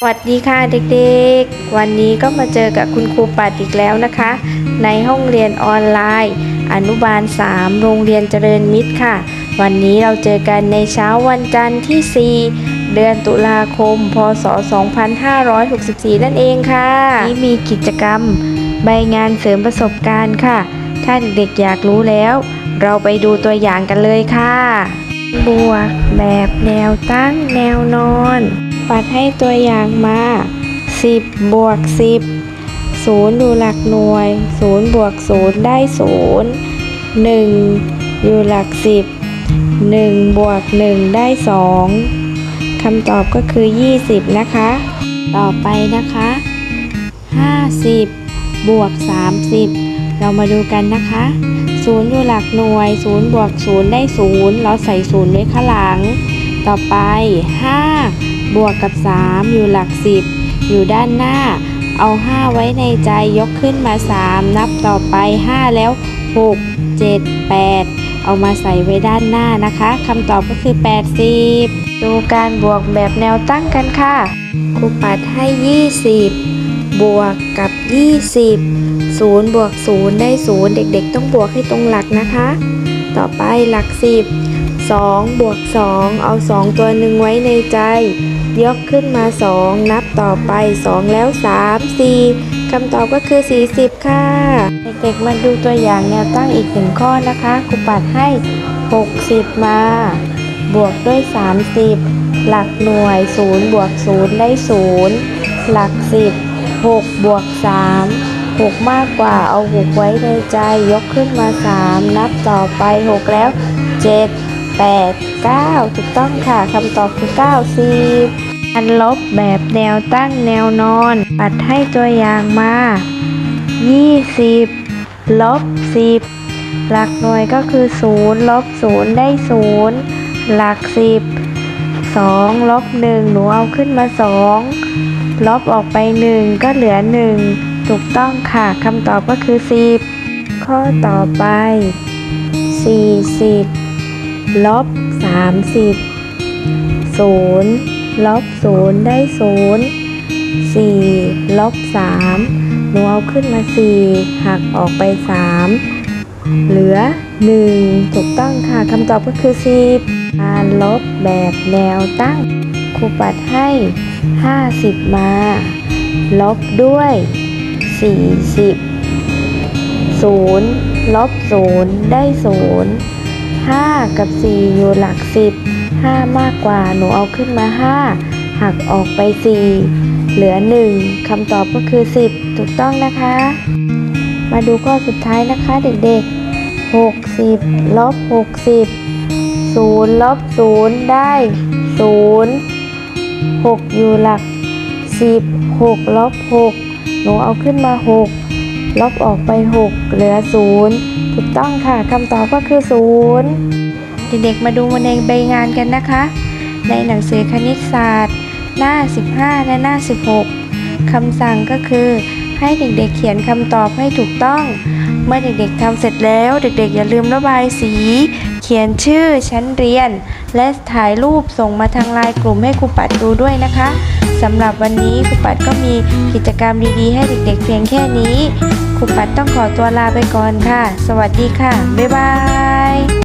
สวัสดีค่ะเด็กๆ วันนี้ก็มาเจอกับคุณครูปัดอีกแล้วนะคะ ในห้องเรียนออนไลน์ อนุบาล 3 โรงเรียนเจริญมิตรค่ะ วันนี้เราเจอกันในเช้าวันจันทร์ที่ 4 เดือนตุลาคม พศ 2564 นั่นเองค่ะนี่มีกิจกรรมใบงานเสริมประสบการณ์ค่ะ ถ้าเด็กๆอยากรู้แล้ว เราไปดูตัวอย่างกันเลยค่ะ บวกแบบแนวตั้งแนวนอน ปัดให้ตัวอย่างมา 10 บวก 10 0 อยู่หลักหน่วย 0 บวก 0 ได้ 0 1 อยู่หลัก 10 1 บวก 1 ได้ 2 คำตอบก็คือ 20 นะคะ ต่อไปนะคะ 50 บวก 30 เรามาดูกันนะคะ 0 อยู่หลักหน่วย 0 บวก 0 ได้ 0 เราใส่ 0 ไว้ข้างหลัง ต่อไป 5 บวกกับ 3 อยู่หลัก 10 อยู่ด้านหน้า เอา 5 ไว้ในใจยกขึ้นมา 3 นับต่อไป 5 แล้ว 6 7 8 เอามาใส่ไว้ด้านหน้านะคะคำตอบก็คือ 80 ดูการบวกแบบแนวตั้งกันค่ะครูปัดให้ 20 บวกกับ 20 0บวก0 ได้ 0 เด็กๆ ต้องบวกให้ตรงหลักนะคะ ต่อไปหลัก 10 2 บวก 2 เอา 2 ตัวหนึ่งไว้ในใจ ยกขึ้นมา 2 นับต่อไป 2 แล้ว 3 4คำตอบก็คือ 40 ค่ะ เด็กๆมาดูตัวอย่างแนวตั้งอีกหนึ่งข้อนะคะครูปัดให้ 60 มา บวกด้วย 30 หลักหน่วย 0 บวก 0 ได้ 0 หลัก 10 6 บวก 3 6 มากกว่าเอา 6 ไว้ในใจยกขึ้นมา 3 นับต่อไป 6 แล้ว 7 8 9 ถูกต้องค่ะคำตอบคือ 90 อันลบแบบแนวตั้งแนวนอน ปัดให้ตัวอย่างมา 20 ลบ 10 หลักหน่วยก็คือ 0 ลบ 0 ได้ 0 หลัก 10 2 ลบ 1 หนูเอาขึ้นมา 2 ลบออกไป 1 ก็เหลือ 1 ถูกต้องค่ะคำตอบก็คือ 10 ข้อต่อไป 40 ลบ 30 0 ลบ0ได้0 4ลบ3หนูเอาขึ้นมา4หักออกไป3เหลือ1ถูกต้องค่ะคำตอบก็คือ10การลบแบบแนวตั้งครูปัดให้50มา ลบด้วย40 0ลบ0ได้0 5กับ4อยู่หลัก 10 5มากกว่าหนูเอาขึ้นมา5หักออกไป4เหลือ1คำตอบก็คือ10ถูกต้องนะคะ มาดูข้อสุดท้ายนะคะเด็กๆ60ลบ60 0ลบ0ได้0 6อยู่หลัก10 6ลบ6หนูเอาขึ้นมา6ลบออกไป6เหลือ0ถูกต้องค่ะคำตอบก็คือ0 เด็กๆมาดูในใบงานกันนะคะ ในหนังสือคณิตศาสตร์ หน้า 15 และหน้า 16 คำสั่งก็คือ ให้เด็กๆเขียนคำตอบให้ถูกต้อง เมื่อเด็กๆทำเสร็จแล้ว เด็กๆอย่าลืมระบายสี เขียนชื่อชั้นเรียน และถ่ายรูปส่งมาทางไลน์กลุ่มให้ครูปัดดูด้วยนะคะสำหรับวันนี้ครูปัดก็มีกิจกรรมดีๆ ให้เด็กๆ เพียงแค่นี้ครูปัดต้องขอตัวลาไปก่อนค่ะ สวัสดีค่ะ บ๊ายบาย